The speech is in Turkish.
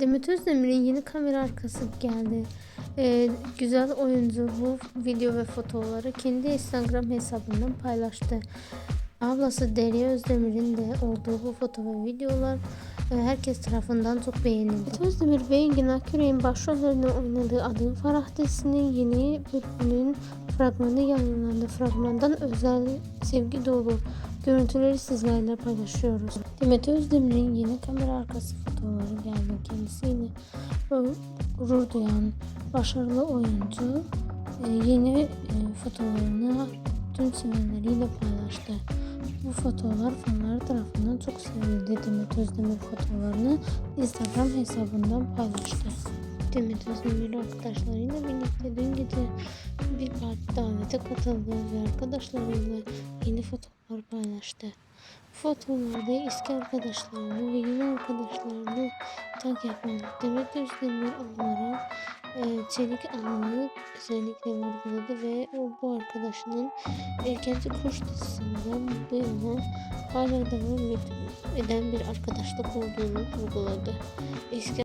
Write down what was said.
Demet Özdemir'in yeni kamera arkası geldi. Ee, güzel oyuncu bu video ve fotoğrafları kendi Instagram hesabından paylaştı. Ablası Derya Özdemir'in de olduğu bu foto ve videolar e, herkes tarafından çok beğenildi. Demet Özdemir ve Engin Akyürek'in başrollerinde oynadığı Adın Farah dizisinin yeni bölümünün fragmanı yayınlandı. Fragmandan özel sevgi dolu görüntüleri sizlerle paylaşıyoruz. Demet Özdemir'in yeni kamera arkası fotoğrafları geldi. Kendisiyle gurur duyan başarılı oyuncu e, yeni e, fotoğraflarını tüm sevenleriyle paylaştı. Bu fotoğraflar fanları tarafından çok sevildi. Demet Özdemir fotoğraflarını Instagram hesabından paylaştı. Demet Özdemir arkadaşlarıyla birlikte dün gece davete katıldı ve arkadaşlarıyla yeni fotoğraflar paylaştı. Bu fotoğraflarda eski arkadaşlarını ve yeni arkadaşlarını takip etmedi. Demet Özdemir onlara e, çelik alnını özellikle vurguladı ve o bu arkadaşının Erkenci Kuş dizisinden bu yana hala devam eden bir arkadaşlık olduğunu vurguladı. Eski